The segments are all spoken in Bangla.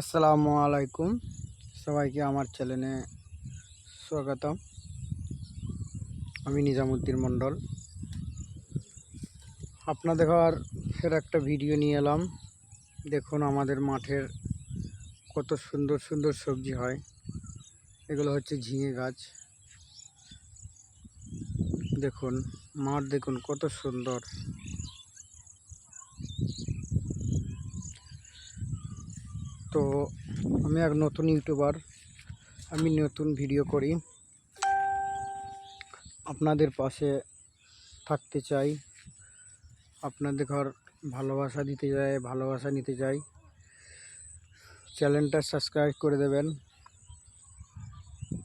আসসালামু আলাইকুম। সবাইকে আমার চ্যানেলে স্বাগতম। আমি নিজামুদ্দিন মণ্ডল। আপনাদের ফের একটা ভিডিও নিয়ে এলাম। দেখুন আমাদের মাঠের কত সুন্দর সুন্দর সবজি হয়। এগুলো হচ্ছে ঝিঙে গাছ। দেখুন, মাঠ দেখুন কত সুন্দর। তো আমি এক নতুন ইউটিউবার, আমি নতুন ভিডিও করি। আপনাদের পাশে থাকতে চাই, আপনাদের ঘর ভালোবাসা দিতে চাই, ভালোবাসা নিতে চাই। চ্যানেলটা সাবস্ক্রাইব করে দেবেন।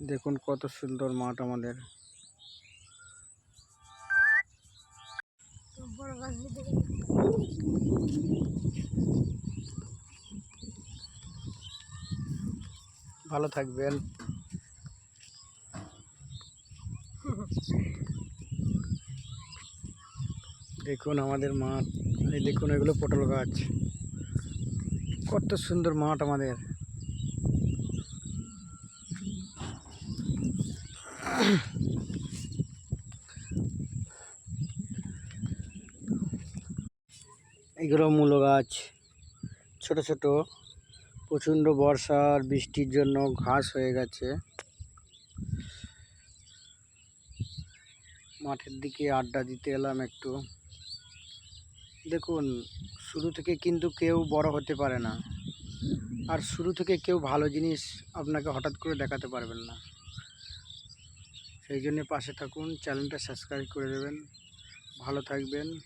দেখুন কত সুন্দর মাঠ আমাদের। ভালো থাকবেন। দেখুন আমাদের মাঠ, এই দেখুন এগুলো পটল গাছ। কত সুন্দর মাঠ আমাদের। এগুলো মূলো গাছ, ছোট ছোট। প্রচণ্ড বর্ষা আর বৃষ্টির জন্য ঘাস হয়ে গেছে। মাঠের দিকে আড্ডা দিতে এলাম একটু। দেখুন, শুরু থেকে কিন্তু কেউ বড় হতে পারে না। আর শুরু থেকে কেউ ভালো জিনিস আপনাকে হঠাৎ করে দেখাতে পারবেন না। সেই জন্য পাশে থাকুন, চ্যানেলটা সাবস্ক্রাইব করে দেবেন। ভালো থাকবেন।